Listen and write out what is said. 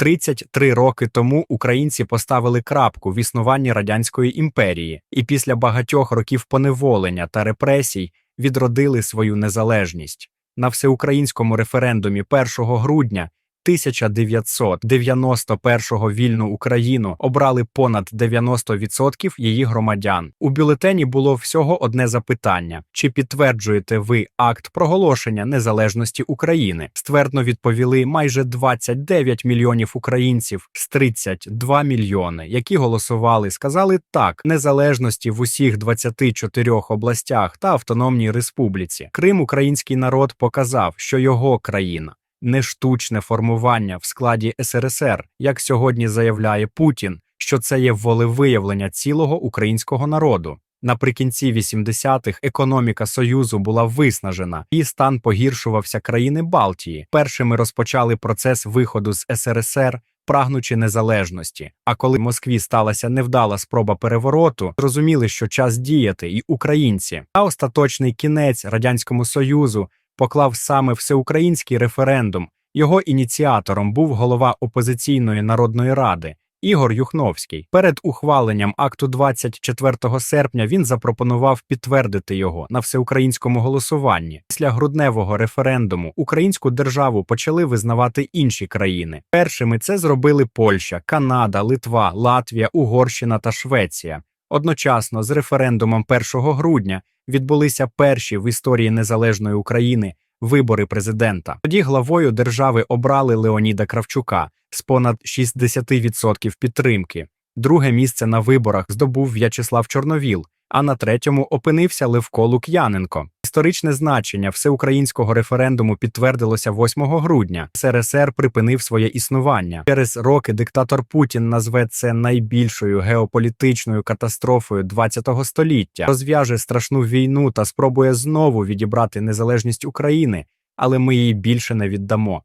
33 роки тому українці поставили крапку в існуванні радянської імперії і після багатьох років поневолення та репресій відродили свою незалежність. На всеукраїнському референдумі 1 грудня 1991-го вільну Україну обрали понад 90% її громадян. У бюлетені було всього одне запитання: чи підтверджуєте ви акт проголошення незалежності України? Ствердно відповіли майже 29 мільйонів українців з 32 мільйони, які голосували, сказали так незалежності в усіх 24 областях та автономній республіці. Крим український народ показав, що його країна не штучне формування в складі СРСР, як сьогодні заявляє Путін, що це є волевиявлення цілого українського народу. Наприкінці 80-х економіка Союзу була виснажена, і стан погіршувався країни Балтії. Першими розпочали процес виходу з СРСР, прагнучи незалежності. А коли в Москві сталася невдала спроба перевороту, зрозуміли, що час діяти, і українці. А остаточний кінець радянському союзу поклав саме всеукраїнський референдум. Його ініціатором був голова опозиційної народної ради Ігор Юхновський. Перед ухваленням акту 24 серпня він запропонував підтвердити його на всеукраїнському голосуванні. Після грудневого референдуму українську державу почали визнавати інші країни. Першими це зробили Польща, Канада, Литва, Латвія, Угорщина та Швеція. Одночасно з референдумом 1 грудня відбулися перші в історії незалежної України вибори президента. Тоді главою держави обрали Леоніда Кравчука з понад 60% підтримки. Друге місце на виборах здобув В'ячеслав Чорновіл, а на третьому опинився Левко Лук'яненко. Історичне значення всеукраїнського референдуму підтвердилося 8 грудня. СРСР припинив своє існування. Через роки диктатор Путін назве це найбільшою геополітичною катастрофою ХХ століття, розв'яже страшну війну та спробує знову відібрати незалежність України, але ми її більше не віддамо.